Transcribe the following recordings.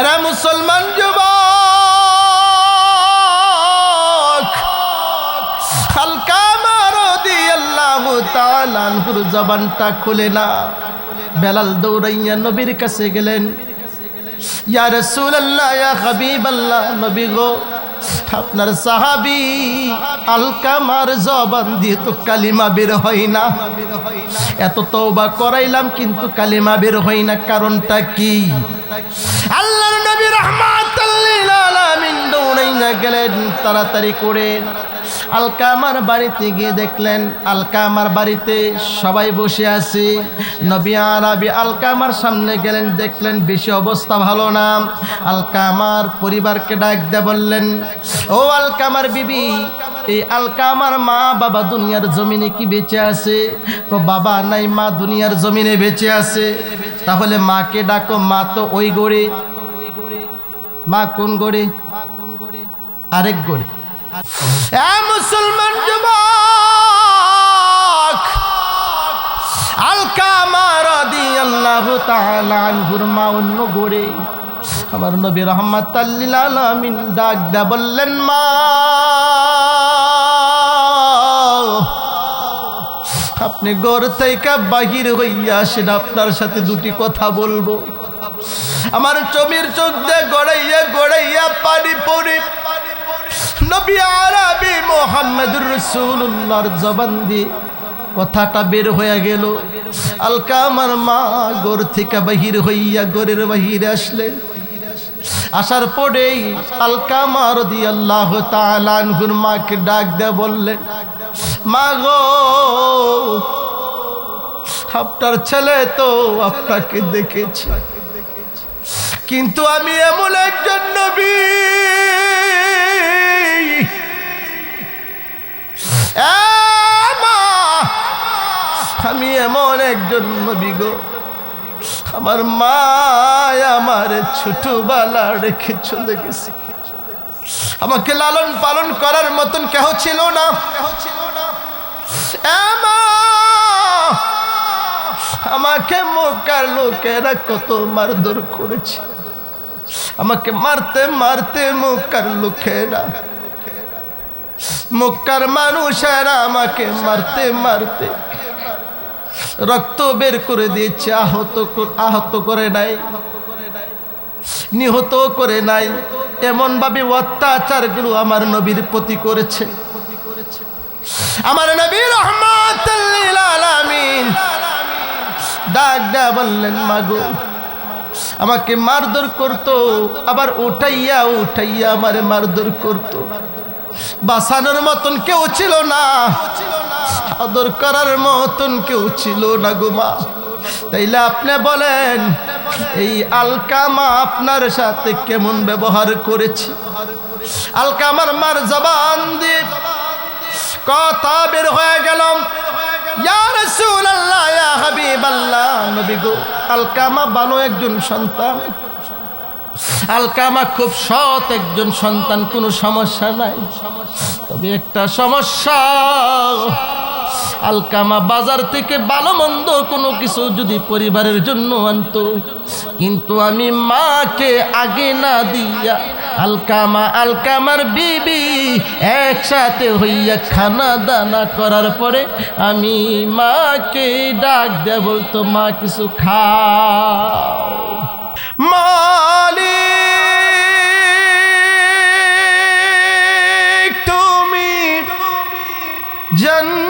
এরা মুসলমান যুবক। হালকা মারদি আল্লাহ তালানহুর জবানটা খুলে না। বেলাল দৌড়াইয়া নবীর কাছে গেলেন। নবী গো। আপনার সাহাবি আলকামার জবান দিয়ে তো কালিমা বের হয় না। এত তওবা করাইলাম, কিন্তু কালিমা বের হয় না। কারণটা কি? আল্লাহর নবী রহমাত গেলেন, তাড়াতাড়ি করে আলকামার বাড়িতে গিয়ে দেখলেন, আলকামার বাড়িতে সবাই বসে আছে। নবী আরবি আলকামার সামনে গেলেন, দেখলেন বেশি অবস্থা ভালো না। আলকামার পরিবারকে ডাক দিয়ে বললেন, ও আলকামার বিবি, এই আলকামার মা বাবা দুনিয়ার জমিনে কি বেঁচে আছে? তো বাবা নাই, মা দুনিয়ার জমিনে বেঁচে আছে। তাহলে মাকে ডাকো, মা তো ওই গড়ে। মা কোন গড়ে? আরেক গড়ে। মুসলমান যুবক, আলকামা রাদিয়াল্লাহু তাআলা আনহুর মা অন্য গড়ে আমার নবী রহমত আলামিন ডাক দা বললেন, মা, আপনি গড় থেকে বাহির হইয়া আসেন, আপনার সাথে দুটি কথা বলব। আমার চমির চোখ দিয়ে গড়াইয়া গড়াইয়া পানি পড়ে নবী আরবি মোহাম্মদুর রসুল্লাহর জবান দিয়ে কথাটা বের হয়ে গেল। আলকা আমার মা গোর থেকে বাহির হইয়া গোরের বাহিরে আসলেন। আসার পরেই আলকা মার দি আল্লাহ তালানহুর মাকে ডাক দেয়া বললেন, মা গো, আপনার ছেলে তো আপনাকে দেখেছি। কিন্তু আমি এমন একজন নবী আমি এমন একজন নবী গো। আমার মা আমার ছোটবেলা রেখে চলে গেছে। আমাকে লালন পালন করার মতন কেহ ছিল না। আমাকে মোকার লোকেরা কত মারধর করেছে। আমাকে মারতে মারতে মোকার লোকেরা মক্কার মানুষেরা আমাকে মারতে মারতে রক্ত বের করে দিয়েছে, আহত আহত করে নাই। নিহত করে নাই। এমন ভাবে অত্যাচারগুলো আমার নবীর প্রতি করেছে। আমার নবী রহমাত আলামিন ডাক ডা বললেন, মাগো, আমাকে মারধর করতো, আবার উঠাইয়া উঠাইয়া আমার মারধর করতো। বাঁচানোর মতন কেউ ছিল না। আদর করার মতন কেউ ছিল না গোমা তাইলে আপনি বলেন, এই আলকামা আপনার সাথে কেমন ব্যবহার করেছে? আলকামার মার জবান দিয়ে কথা বের হয়ে গেলাম আলকামা বানো একজন সন্তান। আলকামা খুব সৎ একজন সন্তান কোনো সমস্যা নাই। তবে একটা সমস্যা। আলকামা বাজার থেকে ভালো মন্দ কোনো কিছু যদি পরিবারের জন্য আনতো। কিন্তু আমি মাকে আগে না দিয়া আলকামা, আলকামার বিবি একসাথে হইয়া খানা দানা করার পরে আমি মাকে ডাক দেয়া বলতো, মা, কিছু খাও। মালিক, তুমি জন্নাতে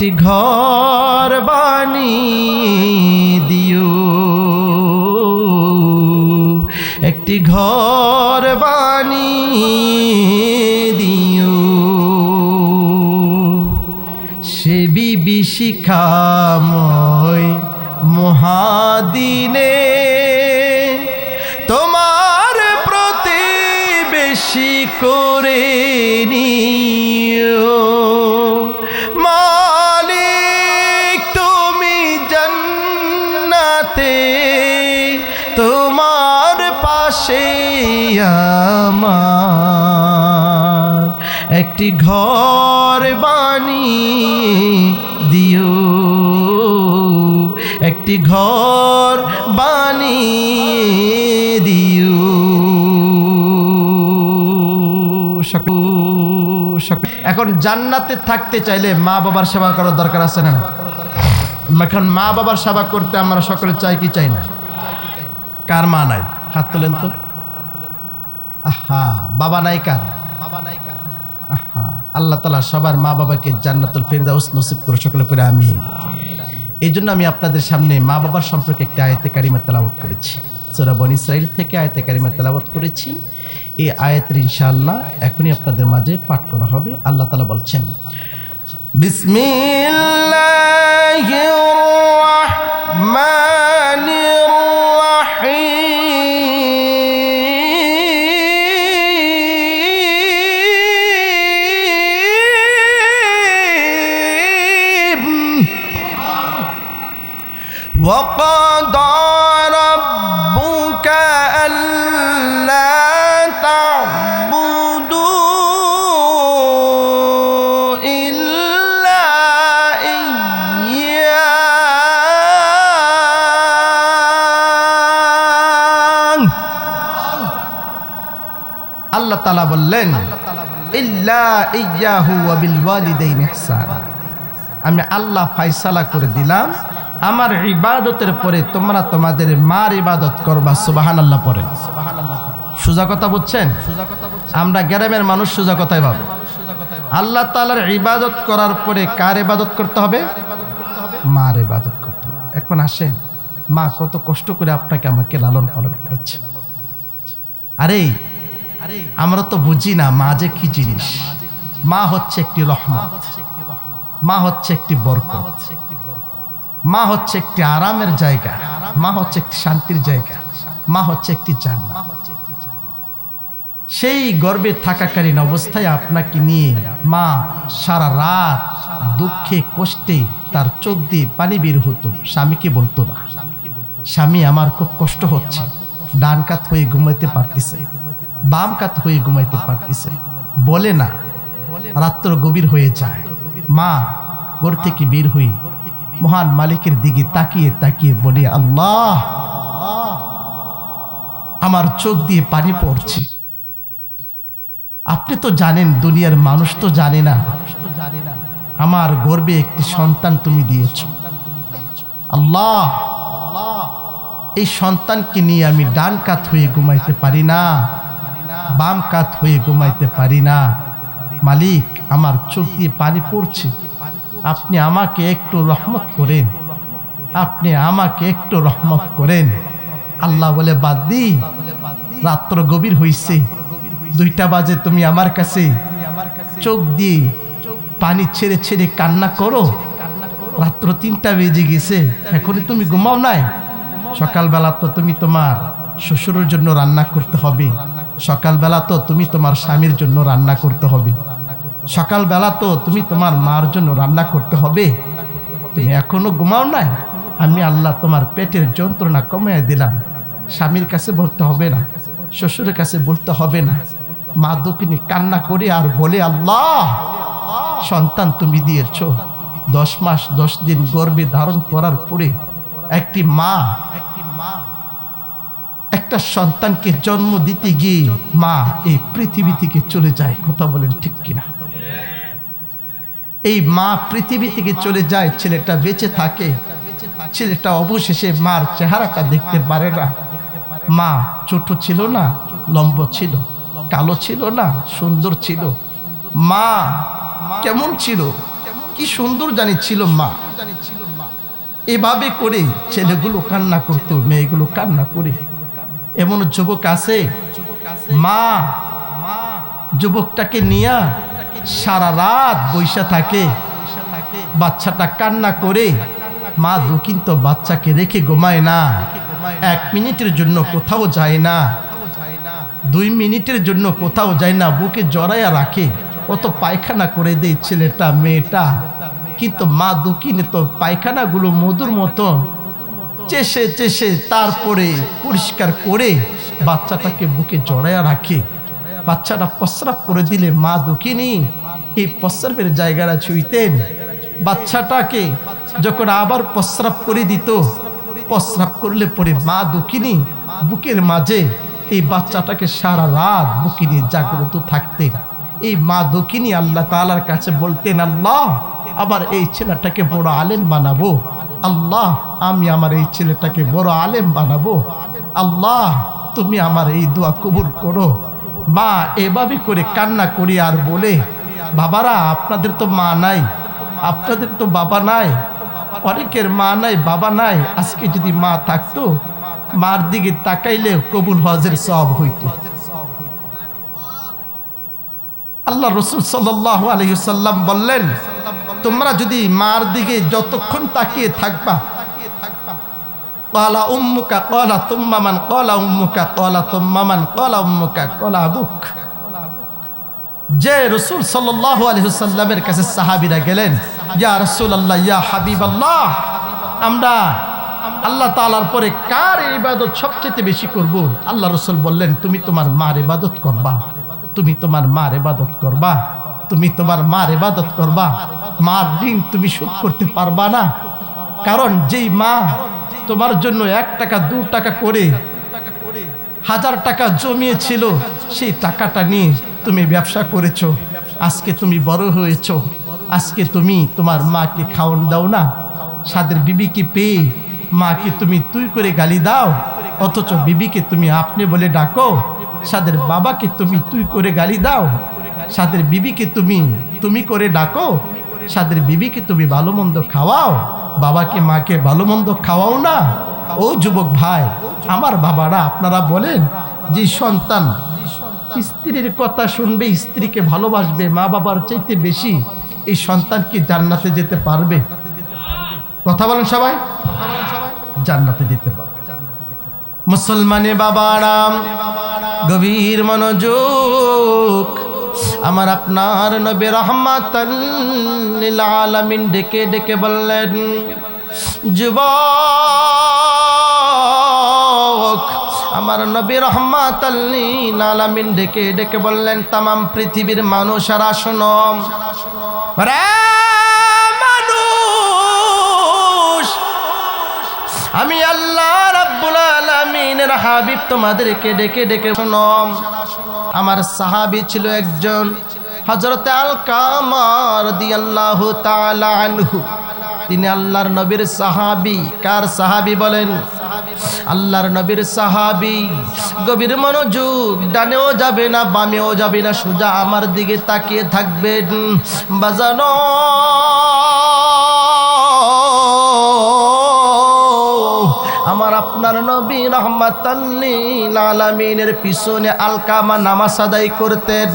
একটি ঘর বানিয়ে দিও। একটি ঘর বানিয়ে দিও। সে বিবি শিখাময় মহাদিনে তোমার প্রতি বেশি করে নিও একটি ঘর বানিয়ে দিও। একটি ঘর বানিয়ে দিও। এখন জান্নাতে থাকতে চাইলে মা বাবার সেবা করার দরকার আছে না? এখন মা বাবার সেবা করতে আমরা সকলে চাই কি চাই না? কার মা নাই? হাত তোলেন তো। আহা, বাবা নাই কার? আল্লাহ তালা সবার মা বাবাকে জান্নাতুল ফেরদাউস নসিব করে সকলে পরে আমি এই জন্য আমি আপনাদের সামনে মা বাবার সম্পর্কে একটি আয়তে কারিমা তেলাওয়াত করেছি। সোরা বন ইসরাইল থেকে আয়তে কারিমা তেলাওয়াত করেছি। এই আয়াতের ইনশাআল্লাহ এখনই আপনাদের মাঝে পাঠ করা হবে। আল্লাহ তালা বলছেন, বিসমিল্লাহির তালা বললেন আমি আল্লাহ ফাইসালা করে দিলাম, আমার ইবাদতের পরে তোমরা তোমাদের মার ইবাদত করবা। সুবাহান আল্লাহ পরে সোজা কথা বুঝছেন? আমরা গ্রামের মানুষ সোজা কথাই ভাব। আল্লাহ তালার ইবাদত করার পরে কার ইবাদত করতে হবে? মার ইবাদত করতে হবে। এখন আসেন, মা কত কষ্ট করে আপনাকে আমাকে লালন পালন করেছে আরে আমরা তো বুঝি না মা যে কি জিনিস। মা হচ্ছে একটি রহমত। মা হচ্ছে একটি বরকত। মা হচ্ছে একটি আরামের জায়গা। মা হচ্ছে একটি শান্তির জায়গা। মা হচ্ছে একটি জান্নাত। সেই গর্বে থাকাকালীন অবস্থায় আপনাকে নিয়ে মা সারা রাত দুঃখে কষ্টে তার চোখ দিয়ে পানি বের হতো। স্বামীকে বলতো না। স্বামী আমার খুব কষ্ট হচ্ছে। ডান কাত হয়ে ঘুমাইতে পারতেছে। বাম কাত হয়ে ঘুমাইতে পারতেছে। বলে না, রাত্র গভীর হয়ে যায়। মা, ঘর থেকে বের হয়ে মহান মালিকের দিকে তাকিয়ে তাকিয়ে বলে, আল্লাহ, আমার চোখ দিয়ে পানি পড়ছে। আপনি তো জানেন, দুনিয়ার মানুষ তো জানে না। আমার গর্বে একটি সন্তান তুমি দিয়েছ। আল্লাহ, এই সন্তানকে নিয়ে আমি ডান কাত হয়ে ঘুমাইতে পারি না। বাম কাত হয়ে ঘুমাইতে পারি না। মালিক, আমার চোখ দিয়ে পানি পড়ছে। আপনি আমাকে একটু রহমত করেন। আপনি আমাকে একটু রহমত করেন। আল্লাহ বলে, বাদ দি রাত্র গভীর হইছে। দুইটা বাজে তুমি আমার কাছে চোখ দিয়ে পানি ছেড়ে ছেড়ে কান্না করো। রাত্র তিনটা বেজে গেছে। এখনই তুমি ঘুমাও নাই। সকালবেলা তো তুমি তোমার শ্বশুরের জন্য রান্না করতে হবে। সকালবেলা তো তুমি তোমার স্বামীর জন্য রান্না করতে হবে। সকালবেলা তো তুমি তোমার মার জন্য রান্না করতে হবে। তুমি এখনও ঘুমাও নাই? আমি আল্লাহ তোমার পেটের যন্ত্রণা কমিয়ে দিলাম। স্বামীর কাছে বলতে হবে না, শ্বশুরের কাছে বলতে হবে না। মা দক্ষিণী কান্না করে আর বলে, আল্লাহ, সন্তান তুমি দিয়েছ। দশ মাস দশ দিন গর্ভে ধারণ করার পরে একটি মা একটা সন্তানকে জন্ম দিতে গিয়ে মা এই পৃথিবী থেকে চলে যায়, কথা বলেন ঠিক কিনা? এই মা পৃথিবী থেকে চলে যায়, ছেলেটা বেঁচে থাকে, ছেলেটা অবশেষে মার চেহারাটা দেখতে পারে না। মা ছোট ছিল না, লম্ব ছিল, কালো ছিল না, সুন্দর ছিল। মা কেমন ছিল? কি সুন্দর জানি ছিল মা। এভাবে করে ছেলেগুলো কান্না করতো, মেয়েগুলো কান্না করে। এমন যুবক আছে? মা, যুবকটাকে নিয়া সারা রাত বৈশা থাকে। বাচ্চাটা কান্না করে। মা দুঃখিন তো বাচ্চাকে রেখে ঘুমায় না। এক মিনিটের জন্য কোথাও যায় না। দুই মিনিটের জন্য কোথাও যায় না। বুকে জড়াইয়া রাখে। অত পায়খানা করে দেয় ছেলেটা, মেয়েটা। কিন্তু মা দুঃখিনে তো পায়খানাগুলো মধুর মতন। চেষে চেষে তারপরে পরিষ্কার করে বাচ্চাটাকে বুকে জড়াইয়া রাখে। বাচ্চাটা প্রস্রাব করে দিলে মা দুঃখিনী, এই প্রস্রাবের জায়গাটা ছুঁইতেন। বাচ্চাটাকে যখন আবার প্রস্রাব করে দিত, প্রস্রাব করলে পরে মা দুঃখিনী বুকের মাঝে এই বাচ্চাটাকে সারা রাত বুকে নিয়ে জাগ্রত থাকতেন এই মা দক্ষিণী আল্লাহ তালার কাছে বলতেন, আল্লাহ, আবার এই ছেলেটাকে বড় আলেম বানাবো। আল্লাহ, আমি আমার এই ছেলেটাকে বড় আলেম বানাবো। আল্লাহ, তুমি আমার এই দোয়া কবুল করো। মা, এভাবে করে কান্না করি আর বলে, বাবারা, আপনাদের তো মা নাই, আপনাদের তো বাবা নাই, অনেকের মা নাই, বাবা নাই, আজকে যদি মা থাকতো, মার দিকে তাকাইলে কবুল হজের সব হইত। আল্লাহ রসুল সাল্লাহ আলহিসাল্লাম বললেন তোমরা যদি মার দিকে যতক্ষণ তাকিয়ে থাকবা। কলা উম্মুকা, কলা তুম্মামান, কলা উম্মুকা, কলা তুম্মামান, কলা উম্মুকা, কলা বুক যে রসুল আলহিসাল্লামের কাছে সাহাবিরা গেলেন, ইয়া রসুল আল্লাহ ইয়া হাবিব আল্লাহ আমরা আল্লাহ তালার পরে কার ইবাদত সবচেয়ে বেশি করব? আল্লাহ রসুল বললেন, তুমি তোমার মার ইবাদত করবা। তুমি তোমার মার ইবাদত করবা। তুমি তোমার মার ইবাদত করবা। মার ঋণ তুমি শোধ করতে পারবা না। কারণ যেই মা তোমার জন্য এক টাকা, দু টাকা করে, হাজার টাকা জমিয়েছিল, সেই টাকাটা নিয়ে তুমি ব্যবসা করেছ। আজকে তুমি বড় হয়েছো। আজকে তুমি তোমার মাকে খাওয়ান দাও না। সাদের বিবিকে পেয়ে মাকে তুমি তুই করে গালি দাও। অথচ বিবিকে তুমি আপনি বলে ডাকো। সাদের বাবাকে তুমি তুই করে গালি দাও। সাদের বিবিকে তুমি তুমি করে ডাকো। সাদের বিবিকে তুমি ভালো মন্দ খাওয়াও, বাবাকে, মাকে ভালো মন্দ খাওয়াও না? ও যুবক ভাই, আমার বাবারা আপনারা বলেন, যে সন্তান স্ত্রীর কথা শুনবে, স্ত্রীকে ভালোবাসবে, মা বাবার চাইতে বেশি এই সন্তান কি জান্নাতে যেতে পারবে? কথা বলেন সবাই। জান্নাতে যেতে পারবে। মুসলমানে বাবারাম গভীর মনোযোগ আমার আপনার নবী রহমাত আলামিন ডেকে ডেকে বললেন, যুবক, আমার নবী রহমাত আলামিন ডেকে ডেকে বললেন, তামাম পৃথিবীর মানুষেরা শোনম মানুষ, আমি আল্লাহ রাব্বুল আলামিনের হাবিব তোমাদেরকে ডেকে ডেকে শোনম আমার সাহাবি ছিল একজন হযরত আল কামার দিয়াল্লাহু তাআলা আনহু। তিনি আল্লাহর নবীর সাহাবি। কার সাহাবী বলেন? আল্লাহর নবীর সাহাবী। গভীর মনোযোগ, ডানেও যাবে না, বামেও যাবে না, সোজা আমার দিকে তাকিয়ে থাকবেন। বাজানো আপনার নবী রহমাতাল্লিল আলামিনের পিছনে আলকামা নামাজ আদায় করতেন।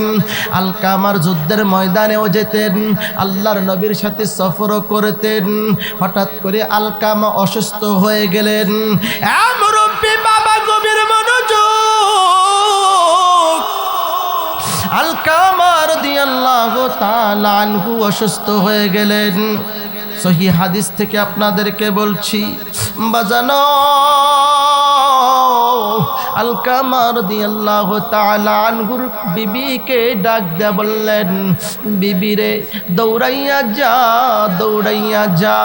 আলকামার যুদ্ধের ময়দানেও যেতেন। আল্লাহর নবীর সাথে সফরও করতেন। হঠাৎ করে আলকামা অসুস্থ হয়ে গেলেন। বাবা গভীর মনোযোগ। আলকামার দিয়াল্লাহু তাআলা আনহু অসুস্থ হয়ে গেলেন। সহি হাদিস থেকে আপনাদেরকে বলছি, বাজানো আলকামার দিয়াল্লাহ তাআলা আনহুর বিবিকে ডাক দেয়া বললেন বিবিরে দৌড়াইয়া যা দৌড়াইয়া যা।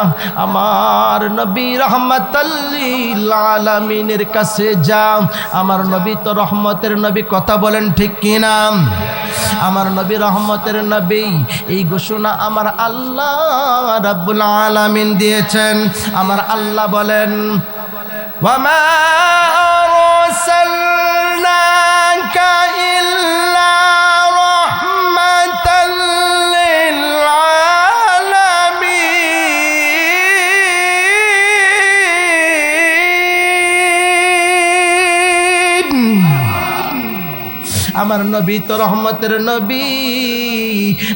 আমার নবী রহমতাল্লিল আলামিনের কাছে যা। আমার নবী তো রহমতের নবী, কথা বলেন ঠিক কিনা? আমার নবী রহমতের নবী, এই ঘোষণা আমার আল্লাহ রাব্বুল আলামিন দিয়েছেন। আমার আল্লাহ বলেন ওয়ামা নবী তো রহমতের নবী।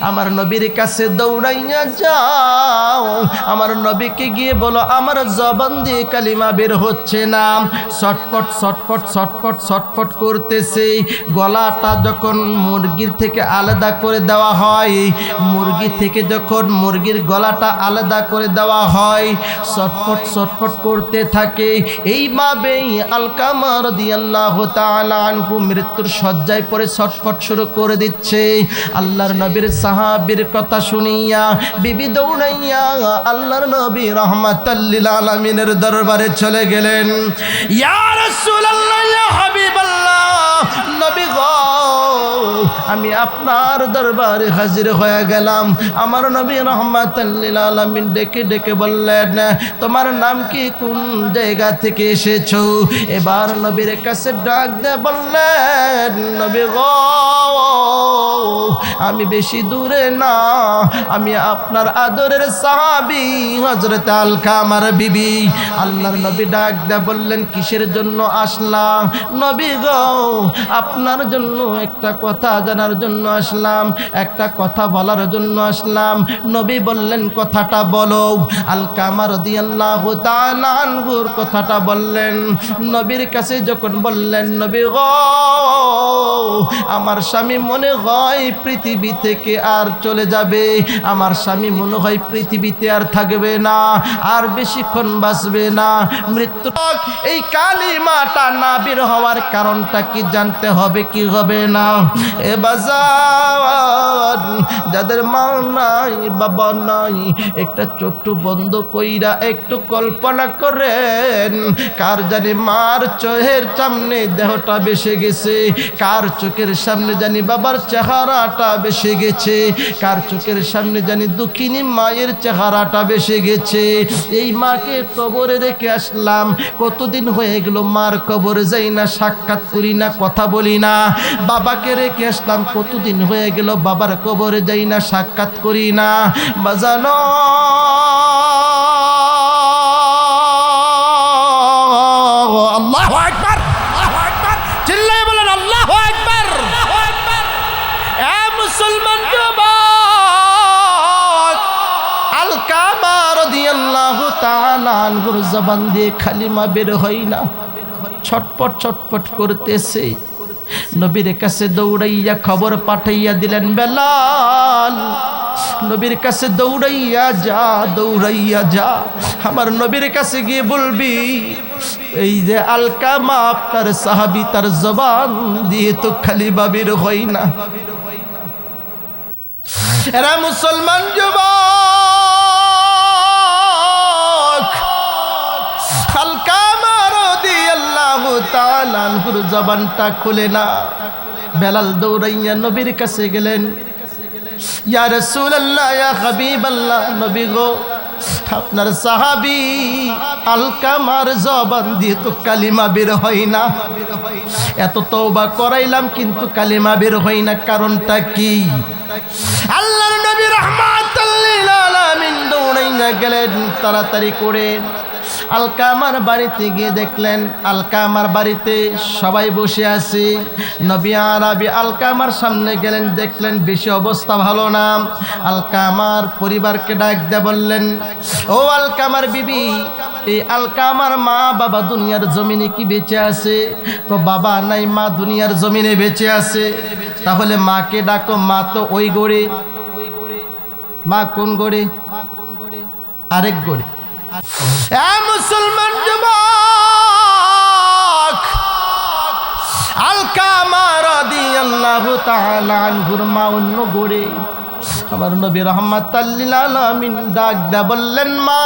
আমার নবীর কাছে দৌড়াইয়া যাও। আমার নবীকে গিয়ে বলো, আমার জবান দিয়ে কালিমা বের হচ্ছে না। ছটফট ছটফট ছটফট ছটফট করতেছে। গলাটা যখন মুরগির থেকে আলাদা করে দেওয়া হয়, মুরগি থেকে যখন মুরগির গলাটা আলাদা করে দেওয়া হয়, ছটফট ছটফট করতে থাকে। এইভাবেই আলকামার দিয়াল্লাহ আনহু মৃত্যুর শয্যায় পরে ছটফট শুরু করে দিচ্ছে। আল্লাহর নবীর সাহাবীর কথা শুনিয়া বিবি দৌড়াইয়া আল্লাহর নবী রহমাতাল্লিল আলমিনের দরবারে চলে গেলেন। ইয়া রাসূলুল্লাহ, ইয়া হাবিবাল্লাহ। নবী গো, আমি আপনার দরবারে হাজির হয়ে গেলাম। আমার নবী রহমাতাল্লিল আলামিন ডেকে ডেকে বললেন, তোমার নাম কি? কোন জায়গা থেকে এসেছ? এবার নবীর কাছে ডাক দে বললেন, নবী গো, আমি বেশি দূরে না। আমি আপনার আদরের সাহাবি হজরত আলকা আমার বিবি। আল্লাহর নবী ডাক দে বললেন, কিসের জন্য আসলাম নবী গো আপনার জন্য একটা কথা জানার জন্য আসলাম, একটা কথা বলার জন্য আসলাম। নবী বললেন, কথাটা বলো। আলকামা রদিয়াল্লাহু তাআলা আনহুর কথাটা বললেন। নবীর কাছে যখন বললেন, নবী গো, আমার স্বামী মনে হয় পৃথিবী থেকে আর চলে যাবে। আমার স্বামী মনে হয় পৃথিবীতে আর থাকবে না, আর বেশিক্ষণ বাঁচবে না। মৃত্যু এই কালিমাটা না বের হওয়ার কারণটা কি জানতে হবে কি হবে না। এ বাজার, যাদের মা নাই, বাবা নাই, একটা চোখটু বন্ধ কইরা একটু কল্পনা করেন, কার জানি মার চোখের সামনে দেহটা বেসে গেছে, কার চোখের সামনে জানি বাবার চেহারাটা বেসে গেছে, কার চোখের সামনে জানি দুঃখিনী মায়ের চেহারাটা বেসে গেছে। এই মাকে কবরে রেখে আসলাম, কতদিন হয়ে গেল মার কবরে যাই না সাক্ষাৎ করি না কথা বলি না। বাবাকে রেখে আসলাম, কতদিন হয়ে গেল বাবার কবরে যাই না, সাক্ষাৎ করি না। বাজানো। বলেন, আল্লাহ জবান দিয়ে খালিমা বের হয় না। ছটপট ছটপট করতেছে। নবীর কাছে দৌড়াইয়া খবর পাঠাইয়া দিলেন, বেলাল, নবীর কাছে দৌড়াইয়া যা দৌড়াইয়া যা। আমার নবীর কাছে গিয়ে বলবি, এই যে আলকা আলকামা আপনার সাহাবি, তার জবান দিয়ে তো খালি বাবির হয় না। এরা মুসলমান যুবক। তাআলা আনহুর জবানটা খুলে না। বেলাল দৌড়াইয়া নবীর কাছে গেলেন। ইয়া রাসূলুল্লাহ, ইয়া হাবিবাল্লাহ, নবী গো, আপনার সাহাবি আলকামার জবান দিয়ে তো কালিমা বের হয় না। এত তওবা করাইলাম, কিন্তু কালিমা বের হয় না, কারণটা কি? আল্লাহর নবী রহমাতুল্লিল আলামিন দৌড়াইয়া গেলেন তাড়াতাড়ি করে। আলকামার বাড়িতে গিয়ে দেখলেন আলকামার বাড়িতে সবাই বসে আছে। নবী আরবি আলকামার সামনে গেলেন, দেখলেন বেশি অবস্থা ভালো না। আলকামার পরিবারকে ডাক দিয়ে বললেন, ও আলকামার বিবি, এই আলকামার মা বাবা দুনিয়ার জমিনে কি বেঁচে আছে? তো বাবা নাই, মা দুনিয়ার জমিনে বেঁচে আছে। তাহলে মাকে ডাকো, মা তো ওই গড়ে। মা কোন গড়ে? আরেক গড়ে। মুসলমান যুবক আমার নবী রহমাতাল্লিল আলামিন ডাক দা বললেন, মা,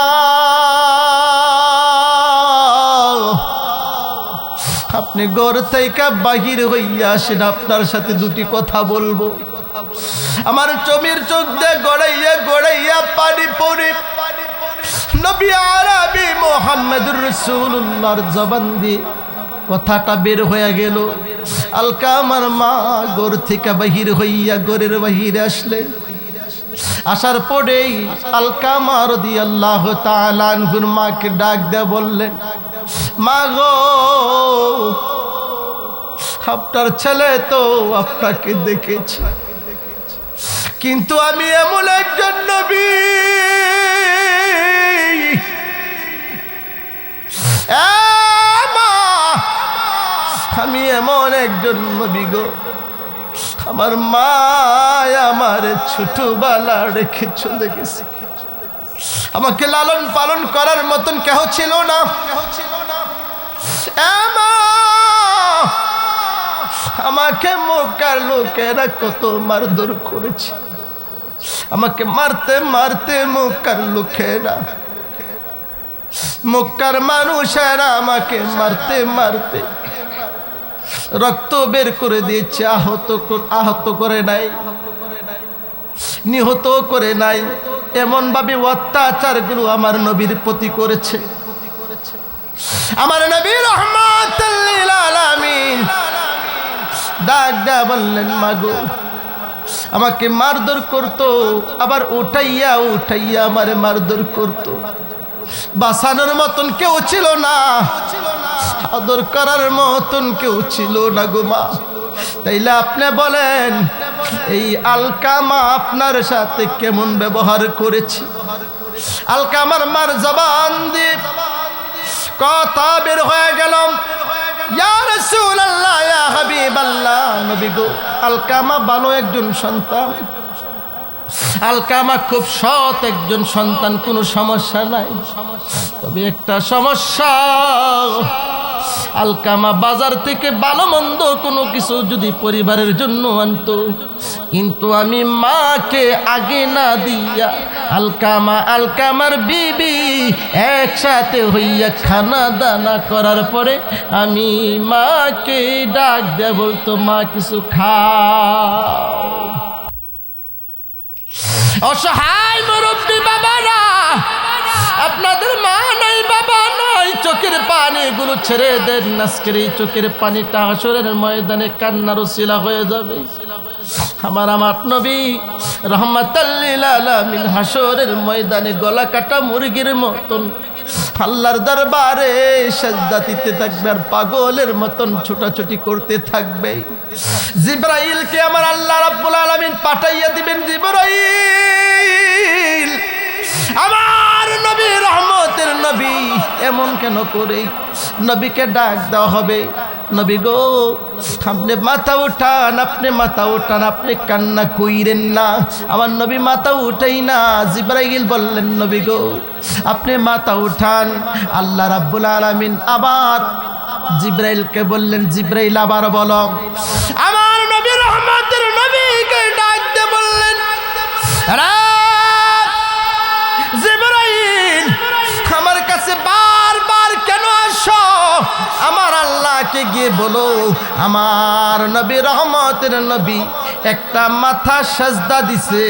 আপনি গড় থেকে বাহির হইয়া আসেন, আপনার সাথে দুটি কথা বলব। আমার চমির চোখ দিয়ে গড়াইয়া গড়াইয়া পানি পড়ে নবী আরবি মোহাম্মদুর রসুল্লাহর জবান দিয়ে কথাটা বের হয়ে গেল। আলকা আমার মা গোর থেকে বাহির হইয়া গোরের বাহিরে আসলেন আসার পরেই আলকা মার আল্লাহ তালানহুর মাকে ডাক দে বললেন, মা গো, আপনার ছেলে তো আপনাকে দেখেছে। কিন্তু আমি এমন একজন নবী। আমি এমন একজন নবী গো। আমার মা আমার ছোটবেলা রেখে চলে গেছে। আমাকে লালন পালন করার মতন কেহ ছিল না। আমাকে মোকার লোকেরা কত মারধর করেছে। আমাকে মারতে মারতে মুখার লোকেরা মুখার মানুষেরা আমাকে মারতে মারতে রক্ত বের করে দিয়েছে, আহত আহত করে নাই, নিহত করে নাই। এমন ভাবে অত্যাচারগুলো আমার নবীর প্রতি করেছে। আমার নবী রহমত ডাক ডাক বললেন, মাগো আমাকে মারধর করতো, আবার উঠাইয়া উঠাইয়া আমারে মারধর করতো। বাসানোর মতন কেউ ছিল না, আদর করার মতন কেউ ছিল না গোমা তাইলে আপনি বলেন, এই আলকামা আপনার সাথে কেমন ব্যবহার করেছি? আলকামার মার জবান দিয়ে কথা বের হয়ে গেল আলকামা ভালো একজন সন্তান। আলকামা খুব সৎ একজন সন্তান, কোনো সমস্যা নাই। তবে একটা সমস্যা আলকামা বাজার থেকে ভালো মন্দ কোনো কিছু যদি পরিবারের জন্য আনতো, কিন্তু আমি মাকে আগে না দিয়া আলকামা, আলকামার বিবি একসাথে হইয়া খানা দানা করার পরে আমি মাকে ডাক দেয়া বলতো, মা, কিছু খা অসহায় মুরব্বী বাবারা, আপনাদের ছেড়ে দেন চোখের পানিটা হাসরের ময়দানে কান্নার শিলা হয়ে যাবে। আমার আমার নবী হাসরের ময়দানে গলা কাটা মুরগির মতন আল্লাহর দরবারে সাজদা দিতে থাকবে আর পাগলের মতন ছোটাছুটি করতে থাকবে। জিব্রাইলকে আমার আল্লাহ রাব্বুল আলামিন পাঠাইয়া দিবেন জিব্রাইল। আমার নবী রহমতের নবী। এমন কেন করে? নবীকে ডাক দেওয়া হবে। নবী গো আপনি মাথা উঠান আপনি মাথা উঠান আপনি কান্না কইরেন না। আমার নবী মাথা উঠাই না। জিব্রাইল বললেন নবী গো আপনি মাথা উঠান। আল্লাহ রাব্বুল আলামিন আবার জিব্রাইলকে বললেন জিব্রাইল আবার বলো। আমার নবী রহমতের নবীকে ডাক দিয়ে বললেন "রাত, আমার আল্লাহকে গিয়ে বলো আমার নবী রহমতের নবী একটা মাথা সাজদা দিছে।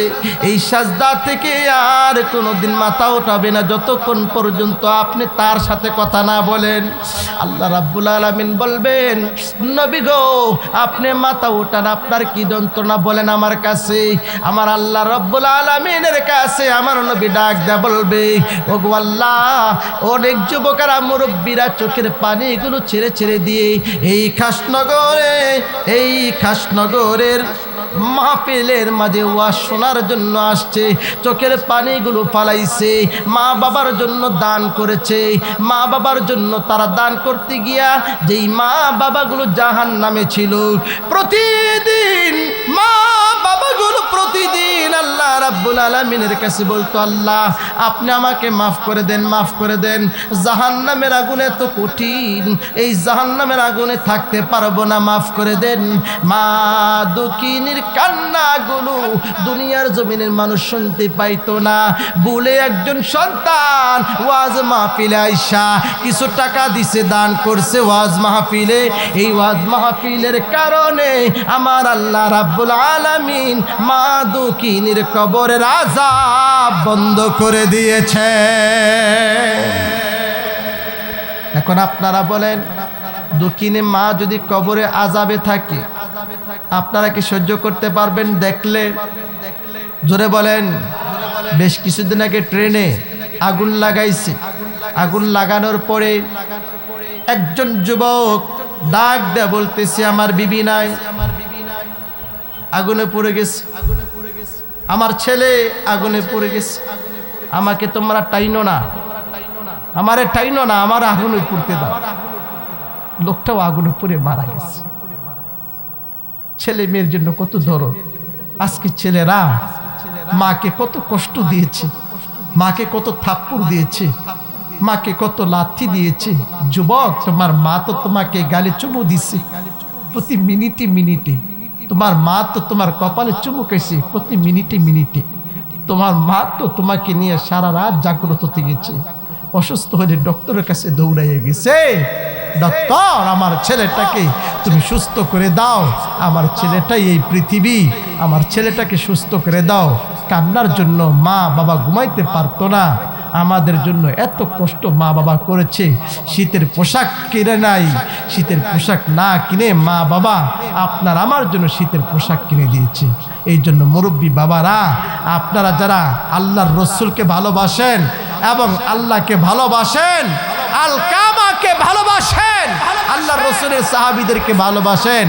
এই সাজদা থেকে আর কোনোদিন মাথা ওঠাবে না। যতক্ষণ পর্যন্ত আপনি তার সাথে কথা না বলেন, আল্লাহ রাব্বুল আলামিন বলবেন, নবী গো, আপনি মাথা ওঠান। আপনার কি যন্ত্রণা বলেন আমার কাছে? আমার আল্লাহ রব্বুল আলমিনের কাছে আমার নবী ডাক দেয়া বলবে ও গো আল্লাহ, অনেক যুবকেরা, মুরব্বীরা চোখের পানিগুলো ছেড়ে ছেড়ে দিয়ে, এই খাসনগরে, এই খাসনগরের মাহফিলের মাঝে ওয়াজ শোনার জন্য আসছে, চোখের পানিগুলো ফালাইছে। মা বাবার জন্য দান করেছে। মা বাবার জন্য তারা দান করতে গিয়া যেই মা বাবাগুলো জাহান নামে ছিল, প্রতিদিন মা বাবাগুলো প্রতিদিন আল্লাহ রাব্বুল আলমিনের কাছে বলতো, আল্লাহ, আপনি আমাকে মাফ করে দেন, মাফ করে দেন। জাহান্নামের আগুনে তো কঠিন। এই জাহান্নামের আগুনে থাকতে পারব না, মাফ করে দেন। মা দুঃখিনীর কান্নাগুলো দুনিয়ার জমিনের মানুষ শুনতে পাইতো না। বলে একজন সন্তান, ওয়াজ মাহফিলে আইসা, কিছু টাকা দিছে, দান করছে ওয়াজ মাহফিলে। এই ওয়াজ মাহফিলের কারণে আমার আল্লাহ রাব্বুল আলামিন মা দুঃখিনীর কবরের আজাব বন্ধ করে দিয়েছে। এখন আপনারা বলেন দুঃখিনী মা যদি কবরে আজাবে থাকে, আপনারা কি সহ্য করতে পারবেন দেখলে? জোরে বলেন, বেশ কিছুদিন আগে ট্রেনে আগুন লাগাইছে। আগুন লাগানোর পরে একজন যুবক ডাক দেয়া বলতেছে, আমার বিবি নাই। আগুনে পড়ে গেছে। আমার ছেলে আগুনে পড়ে গেছে। আমাকে তোমরা টাইনো না। আমারে টাইনো না, আমার আগুনে পড়তে দাও। লোকটাও আগুনে পড়ে মারা গেছে। ছেলে মেয়ের জন্য কত ধরো আজকে ছেলেরা মাকে কত কষ্ট দিয়েছে। মাকে কত থাপ্পড় দিয়েছে। মাকে কত লাথি দিয়েছে। যুবক, তোমার মা তো তোমাকে গালে চুমু দিছে। প্রতি মিনিটে মিনিটে। তোমার মা তো তোমার কপালে চুমু খেয়েছে প্রতি মিনিটে মিনিটে। তোমার মা তো তোমাকে নিয়ে সারা রাত জাগ্রত গেছে অসুস্থ হলে ডক্টরের কাছে দৌড়াইয়ে গেছে। ডক্টর আমার ছেলেটাকে তুমি সুস্থ করে দাও। আমার ছেলেটাই এই পৃথিবী। আমার ছেলেটাকে সুস্থ করে দাও। কান্নার জন্য মা বাবা ঘুমাইতে পারতো না। আমাদের জন্য এত কষ্ট মা বাবা করেছে। শীতের পোশাক কিনে নাই। শীতের পোশাক না কিনে মা বাবা আপনার আমার জন্য শীতের পোশাক কিনে দিয়েছে। এই জন্য মুরব্বী বাবারা, আপনারা যারা আল্লাহর রসুলকে ভালোবাসেন এবং আল্লাহকে ভালোবাসেন আল কামাকে ভালোবাসেন, আল্লাহর রসুলের সাহাবিদেরকে ভালোবাসেন